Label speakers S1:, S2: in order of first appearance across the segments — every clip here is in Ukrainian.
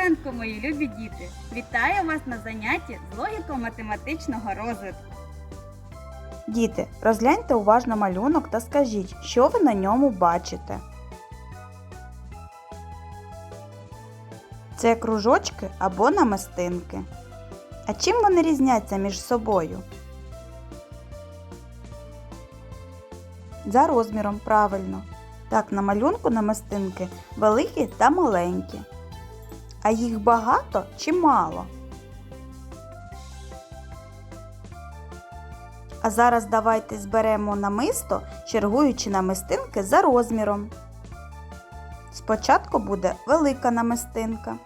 S1: ранку, мої любі діти! Вітаю вас на занятті з логіко-математичного розвитку.
S2: Діти, розгляньте уважно малюнок та скажіть, що ви на ньому бачите. Це кружочки або намистинки. А чим вони різняться між собою? За розміром, правильно. Так, на малюнку намистинки великі та маленькі. А їх багато чи мало? А зараз давайте зберемо намисто, чергуючи намистинки за розміром. Спочатку буде велика намистинка,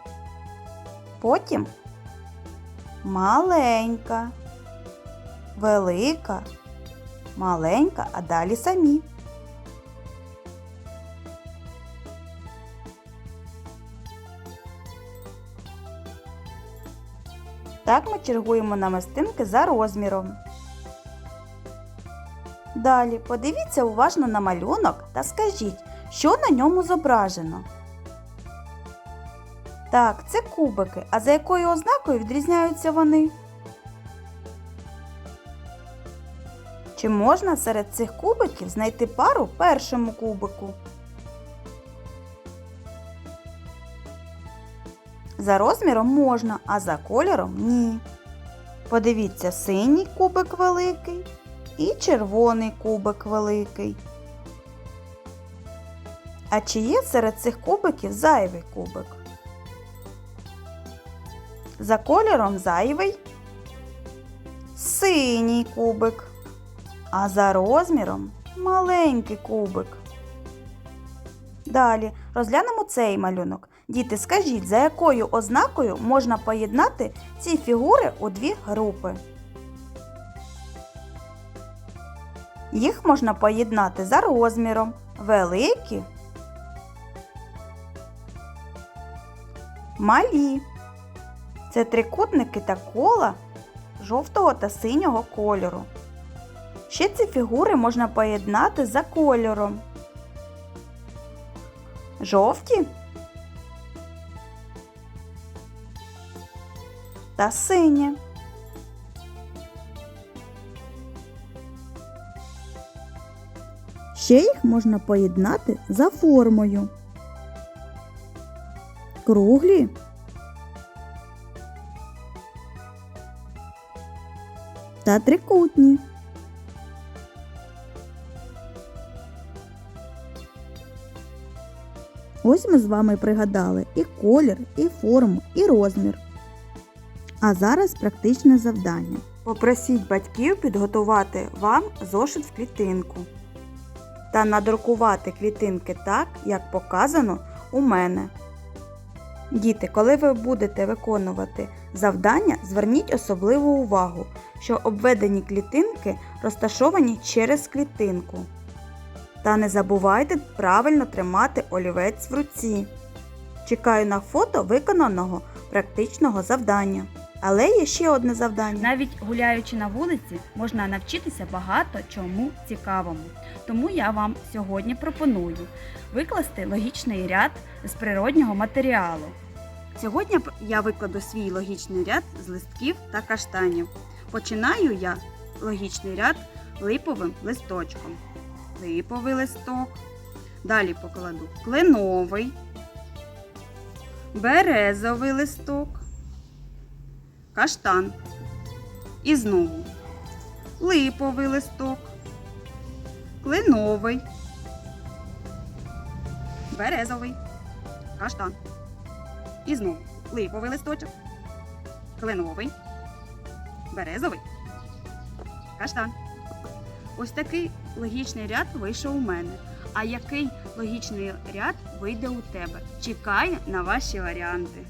S2: потім маленька, велика, маленька, а далі самі. Так ми чергуємо намистинки за розміром. Далі подивіться уважно на малюнок та скажіть, що на ньому зображено. Так, це кубики. А за якою ознакою відрізняються вони? Чи можна серед цих кубиків знайти пару першому кубику? За розміром можна, а за кольором ні. Подивіться, синій кубик великий і червоний кубик великий. А чи є серед цих кубиків зайвий кубик? За кольором зайвий синій кубик, а за розміром маленький кубик. Далі розглянемо цей малюнок. Діти, скажіть, за якою ознакою можна поєднати ці фігури у дві групи? Їх можна поєднати за розміром великі, малі. Це трикутники та кола жовтого та синього кольору. Ще ці фігури можна поєднати за кольором. Жовті та сині. Ще їх можна поєднати за формою. Круглі та трикутні. Ось ми з вами пригадали і колір, і форму, і розмір. А зараз практичне завдання. Попросіть батьків підготувати вам зошит в клітинку та надрукувати клітинки так, як показано у мене. Діти, коли ви будете виконувати завдання, зверніть особливу увагу, що обведені клітинки розташовані через клітинку. Та не забувайте правильно тримати олівець в руці. Чекаю на фото виконаного практичного завдання. Але є ще одне завдання.
S1: Навіть гуляючи на вулиці, можна навчитися багато чому цікавому. Тому я вам сьогодні пропоную викласти логічний ряд з природнього матеріалу. Сьогодні я викладу свій логічний ряд з листків та каштанів. Починаю я логічний ряд липовим листочком. Липовий листок. Далі покладу кленовий, березовий листок, каштан. І знову липовий листок, кленовий, березовий, каштан. І знову липовий листочок, кленовий, березовий, каштан. Ось такий логічний ряд вийшов у мене. А який логічний ряд вийде у тебе? Чекаю на ваші варіанти.